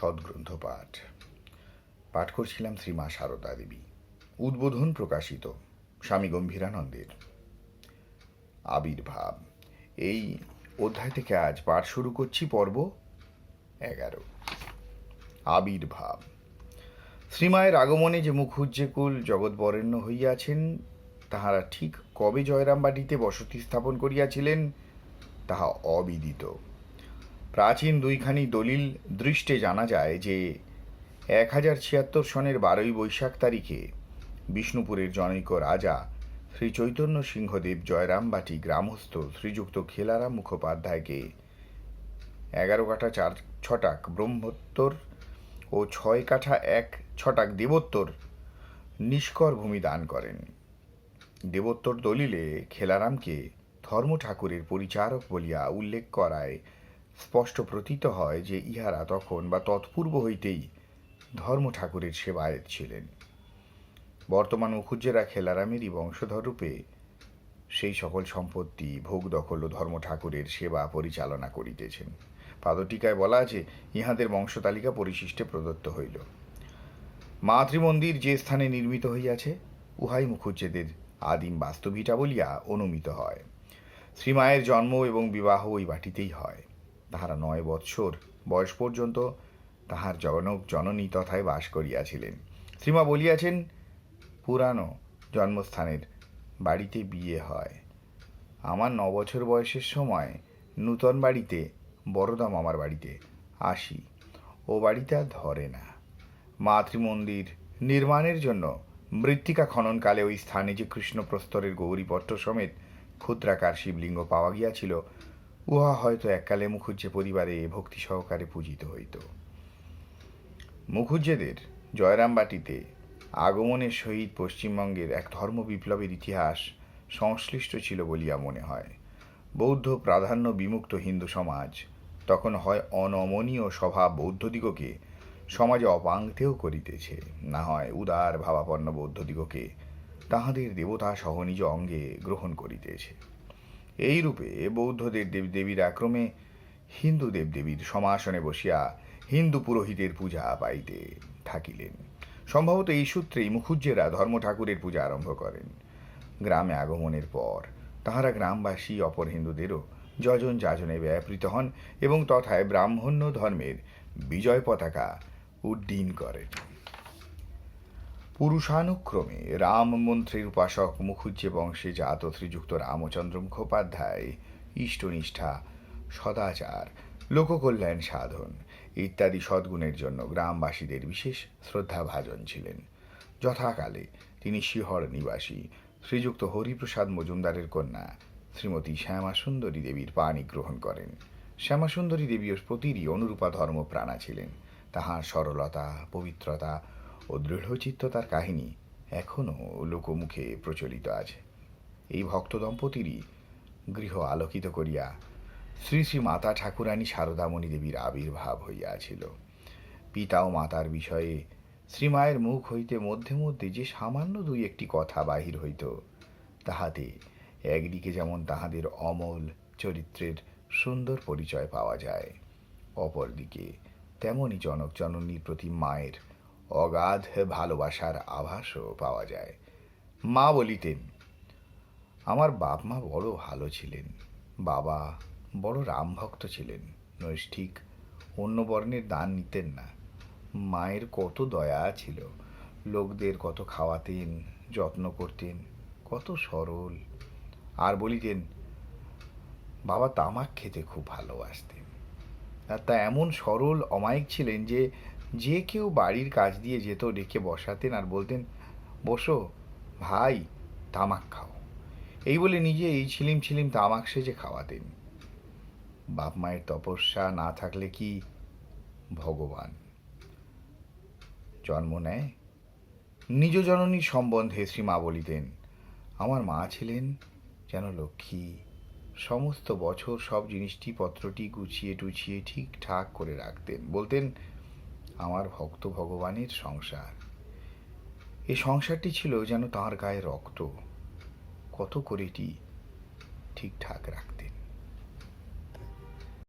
সদ্গ্রন্থ পাঠ পাঠ করছিলাম শ্রীমা সারদা দেবী। উদ্বোধন প্রকাশিত স্বামী গম্ভীরানন্দের। আবির্ভাব। এই অধ্যায় থেকে আজ পাঠ শুরু করছি পর্ব এগারো। আবির্ভাব। শ্রীমায়ের আগমনে যে মুখুজ্জেকুল জগৎবরেণ্য হইয়াছেন, তাহারা ঠিক কবে জয়রামবাটিতে বসতি স্থাপন করিয়াছিলেন, তাহা অবিদিত। প্রাচীন দুইখানি দলিল দৃষ্টে জানা যায় যে এক হাজার ছিয়াত্তর সনের বারোই বৈশাখ তারিখে বিষ্ণুপুরের জনৈক রাজা শ্রী চৈতন্য সিংহদেব জয়রামবাটি গ্রামস্থ শ্রীযুক্ত খেলারাম মুখোপাধ্যায়কে এগারো কাঠা চার ছটাক ব্রহ্মোত্তর ও ছয় কাঠা এক ছটাক দেবোত্তর নিষ্কর ভূমি দান করেন। দেবোত্তর দলিলে খেলারামকে ধর্ম ঠাকুরের পরিচারক বলিয়া উল্লেখ করায় স্পষ্ট প্রতীত হয় যে ইহারা তখন বা তৎপূর্ব হইতেই ধর্ম ঠাকুরের সেবায়ত ছিলেন। বর্তমান মুখুজ্জেরা খেলারামেরই বংশধর রূপে সেই সকল সম্পত্তি, ভোগ দখল ও ধর্ম ঠাকুরের সেবা পরিচালনা করিতেছেন। পাদটিকায় বলা আছে, ইহাদের বংশতালিকা পরিশিষ্টে প্রদত্ত হইল। মাতৃমন্দির যে স্থানে নির্মিত হইয়াছে, উহাই মুখুজ্জেদের আদিম বাস্তবিটা বলিয়া অনুমিত হয়। শ্রীমায়ের জন্ম এবং বিবাহ ওই বাটিতেই হয়। তাহারা নয় বৎসর বয়স পর্যন্ত তাহার জনক জননী তথায় বাস করিয়াছিলেন। শ্রীমা বলিয়াছেন, পুরানো জন্মস্থানের বাড়িতে বিয়ে হয়। আমার ন বছর বয়সের সময় নূতন বাড়িতে বড়দা মামার বাড়িতে আসি। ও বাড়িটা ধরে না। মাতৃমন্দির নির্মাণের জন্য মৃত্তিকা খননকালে ওই স্থানে যে কৃষ্ণপ্রস্তরের গৌরীপট্ট সমেত ক্ষুদ্রাকার শিবলিঙ্গ পাওয়া গিয়াছিল উহা হয়তো এককালে মুখুজ্জে পরিবারে ভক্তি সহকারে পূজিত হইত। মুখুজ্জেদের জয়রামবাটিতে আগমনের সহিত পশ্চিমবঙ্গের এক ধর্ম বিপ্লবের ইতিহাস সংশ্লিষ্ট ছিল বলিয়া মনে হয়। বৌদ্ধ প্রাধান্য বিমুক্ত হিন্দু সমাজ তখন হয় অনমনীয় স্বভাব বৌদ্ধদিগকে সমাজে অপাঙ্ক্তেও করিতেছে। না হয় উদার ভাবাপন্ন বৌদ্ধদিগকে তাহাদের দেবতা সহ নিজ অঙ্গে গ্রহণ করিতেছে। এই রূপে বৌদ্ধদের দেবদেবীর আক্রমে হিন্দু দেবদেবীর সমাসনে বসিয়া হিন্দু পুরোহিতের পূজা পাইতে থাকিলেন। সম্ভবত এই সূত্রেই মুখুজ্জেরা ধর্ম ঠাকুরের পূজা আরম্ভ করেন। গ্রামে আগমনের পর তাহারা গ্রামবাসী, অপর হিন্দুদেরও যজন যাজনে ব্যাপৃত হন এবং তথায় ব্রাহ্মণ্য ধর্মের বিজয় পতাকা উড্ডীন করেন। পুরুষানুক্রমে রাম মন্ত্রের উপাসক মুখুজ্জে বংশে জাত শ্রীযুক্ত রামচন্দ্র মুখোপাধ্যায় ইষ্টনিষ্ঠা, সদাচার, লোককল্যাণ সাধন ইত্যাদি সদ্গুণের জন্য গ্রামবাসীদের বিশেষ শ্রদ্ধাভাজন ছিলেন। যথাকালে তিনি শিহর নিবাসী শ্রীযুক্ত হরিপ্রসাদ মজুমদারের কন্যা শ্রীমতী শ্যামাসুন্দরী দেবীর পাণি গ্রহণ করেন। শ্যামাসুন্দরী দেবীর প্রতিরই অনুরূপা ধর্মপ্রাণা ছিলেন। তাহার সরলতা, পবিত্রতা ও দৃঢ়চিত্ততার কাহিনী এখনও লোকমুখে প্রচলিত আছে। এই ভক্ত দম্পতিরই গৃহ আলোকিত করিয়া শ্রী শ্রী মাতা ঠাকুরানী শারদামণি দেবীর আবির্ভাব হইয়াছিল। পিতা ও মাতার বিষয়ে শ্রীমায়ের মুখ হইতে মধ্যে মধ্যে যে সামান্য দুই একটি কথা বাহির হইত, তাহাতে একদিকে যেমন তাহাদের অমল চরিত্রের সুন্দর পরিচয় পাওয়া যায়, অপরদিকে তেমনই জনক জননীর প্রতি মায়ের অগাধ ভালোবাসার আভাসও পাওয়া যায়। মা বলিতেন, আমার বাপ মা বড় ভালো ছিলেন, বাবা বড় রামভক্ত ছিলেন নৈষ্ঠিক অন্য বর্ণের দান নিতেন না। মায়ের কত দয়া ছিল, লোকদের কত খাওয়াতেন, যত্ন করতেন, কত সরল। আর বলিতেন, বাবা তামাক খেতে খুব ভালোবাসতেন। তা এমন সরল অমায়িক ছিলেন যে যে কেউ বাড়ির কাজ দিয়ে যেত ডেকে বসাতেন আর বলতেন, বসো, ভাই, তামাক খাও। এই বলে নিজে এই ছিলিম ছিলিম তামাক সেজে খাওয়াতেন। বাপ মায়ের তপস্যা না থাকলে কি ভগবান? জন্ম নেয়। নিজ জননীর সম্বন্ধে শ্রীমা বলিতেন, আমার মা ছিলেন যেন লক্ষ্মী, সমস্ত বছর সব জিনিসটি পত্রটি গুছিয়ে টুছিয়ে ঠিকঠাক করে রাখতেন। বলতেন আমার ভক্ত ভগবানের সংসার। এই সংসারটি ছিল যেন তাঁর গায়ে রক্ত। কত করেটি ঠিকঠাক রাখতেন